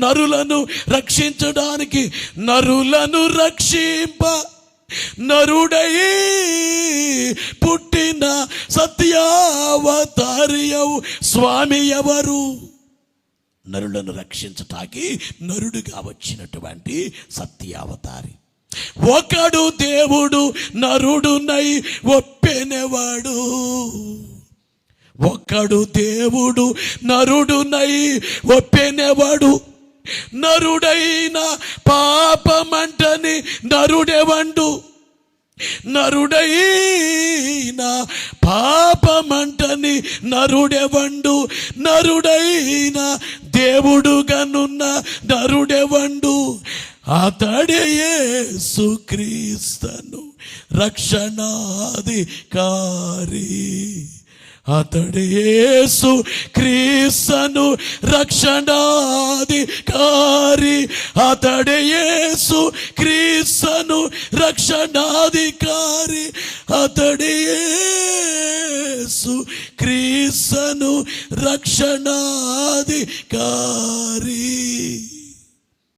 నరులను రక్షించడానికి నరులను రక్షింప నరుడై పుట్టిన సత్యావతార్యవు స్వామి ఎవరు? నరులను రక్షించటానికి నరుడుగా వచ్చినటువంటి సత్యావతారి. ఒకడు దేవుడు నరుడునై ఒప్పెనవాడు. ఒకడు దేవుడు నరుడునై ఒప్పెనవాడు. నరుడైన పాపమంటని నరుడెవండు? నరుడైన పాపమంటని నరుడెవండు? నరుడైన దేవుడుగానున్న నరుడెవండు? అతడే సుక్రీస్తను రక్షణాధికారి. అతడు యేసు క్రీస్తను రక్షణాధికారి. అతడు యేసు క్రీస్తను రక్షణాధికారి. అతడు యేసు క్రీస్తను రక్షణాధికారి.